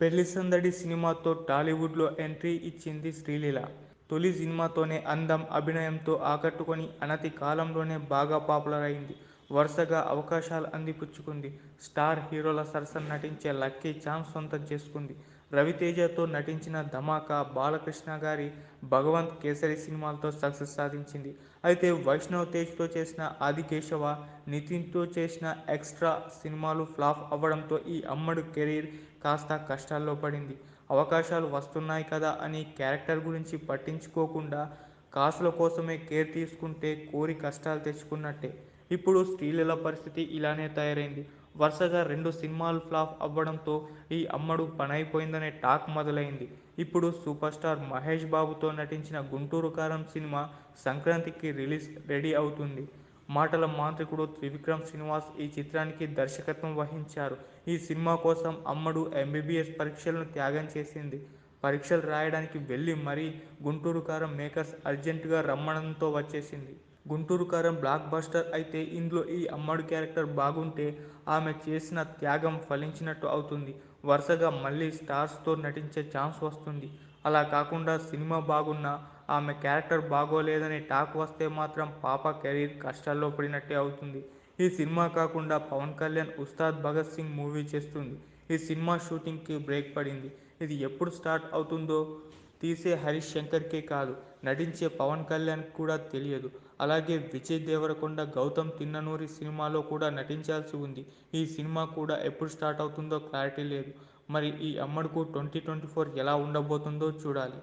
పెళ్ళి సందడి సినిమాతో టాలీవుడ్లో ఎంట్రీ ఇచ్చింది శ్రీలీల. తొలి సినిమాతోనే అందం, అభినయంతో ఆకట్టుకొని అనతి కాలంలోనే బాగా పాపులర్ అయింది. వరుసగా అవకాశాలు అందిపుచ్చుకుంది. స్టార్ హీరోల సరసన నటించే లక్కీ ఛాన్స్ సొంతం చేసుకుంది. రవితేజతో నటించిన ధమాకా, బాలకృష్ణ గారి భగవంత్ కేసరి సినిమాలతో సక్సెస్ సాధించింది. అయితే వైష్ణవ్ తేజ్తో చేసిన ఆదికేశవ, నితిన్తో చేసిన ఎక్స్ట్రా సినిమాలు ఫ్లాప్ అవ్వడంతో ఈ అమ్మడు కెరీర్ కాస్త కష్టాల్లో పడింది. అవకాశాలు వస్తున్నాయి కదా అని క్యారెక్టర్ గురించి పట్టించుకోకుండా కాసుల కోసమే కేర్ తీసుకుంటే కోరి కష్టాలు తెచ్చుకున్నట్టే. ఇప్పుడు స్త్రీల పరిస్థితి ఇలానే తయారైంది. వరుసగా రెండు సినిమాలు ఫ్లాప్ అవ్వడంతో ఈ అమ్మడు పనైపోయిందనే టాక్ మొదలైంది. ఇప్పుడు సూపర్ స్టార్ మహేష్ బాబుతో నటించిన గుంటూరు కారం సినిమా సంక్రాంతికి రిలీజ్ రెడీ అవుతుంది. మాటల మాంత్రికుడు త్రివిక్రమ్ శ్రీనివాస్ ఈ చిత్రానికి దర్శకత్వం వహించారు. ఈ సినిమా కోసం అమ్మడు ఎంబీబీఎస్ పరీక్షలను త్యాగం చేసింది. పరీక్షలు రాయడానికి వెళ్ళి మరీ గుంటూరు కారం మేకర్స్ అర్జెంటుగా రమ్మడంతో వచ్చేసింది. గుంటూరు కారం బ్లాక్ బస్టర్ అయితే ఇందులో ఈ అమ్మడు క్యారెక్టర్ బాగుంటే ఆమె చేసిన త్యాగం ఫలించినట్టు అవుతుంది. వరుసగా మళ్ళీ స్టార్స్తో నటించే ఛాన్స్ వస్తుంది. అలా కాకుండా సినిమా బాగున్నా ఆమె క్యారెక్టర్ బాగోలేదనే టాక్ వస్తే మాత్రం పాప కెరీర్ కష్టాల్లో పడినట్టే అవుతుంది. ఈ సినిమా కాకుండా పవన్ కళ్యాణ్ ఉస్తాద్ భగత్ సింగ్ మూవీ చేస్తుంది ఈ సినిమా షూటింగ్కి బ్రేక్ పడింది. ఇది ఎప్పుడు స్టార్ట్ అవుతుందో తీసే హరీశ్ శంకర్కే కాదు నటించే పవన్ కళ్యాణ్ కూడా తెలియదు. అలాగే విజయ్ దేవరకొండ గౌతమ్ తిన్ననూరి సినిమాలో కూడా నటించాల్సి ఉంది. ఈ సినిమా కూడా ఎప్పుడు స్టార్ట్ అవుతుందో క్లారిటీ లేదు. మరి ఈ అమ్మడుకు ట్వంటీ ట్వంటీ ఫోర్ ఎలా ఉండబోతుందో చూడాలి.